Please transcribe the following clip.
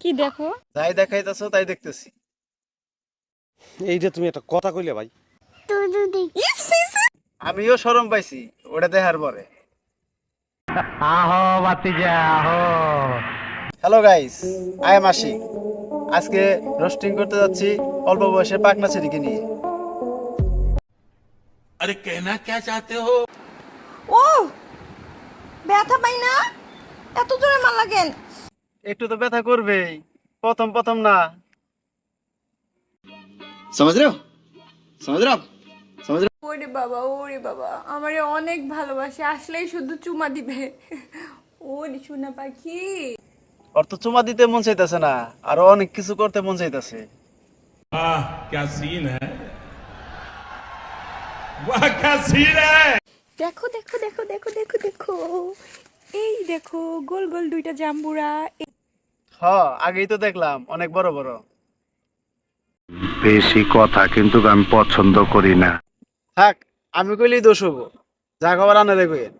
কি দেখো? যাই দেখাইতাছো তাই দেখতেছি। এইটা তুমি একটা কথা কইলে ভাই। আমিও শরম পাইছি ওটা দেখার পরে। আহো বাতিজা আহো hello guys I am Ashik আজকে রোস্টিং করতে যাচ্ছি অল্প বয়সে পাকনা ছেড়িকে নিয়ে। আরে কেনা কে চাতে হো? ও ব্যথা পাই না? এত জোরে মারলা কেন? একটু তো ব্যথা করবেই প্রথম প্রথম না समझ रहे हो समझ रहे हो आप समझ रहे ওরে বাবা ওরে বাবা আমারে অনেক ভালোবাসে আসলেই শুধু চুমা দিবে ওরে সোনা পাখি ওর তো চুমা দিতে মন চাইতেছে না আরো অনেক কিছু করতে মন চাইতেছে वाह क्या सीन है वाह क्या सीन है দেখো দেখো দেখো দেখো দেখো দেখো এই দেখো গোল গোল দুইটা জাম্বুরা হ আগেই তো দেখলাম অনেক বড় বড়। বেশি কথা কিন্তু আমি পছন্দ করি না। থাক আমি কইলেই দোষ হব যা খবর আনা দেখবেন।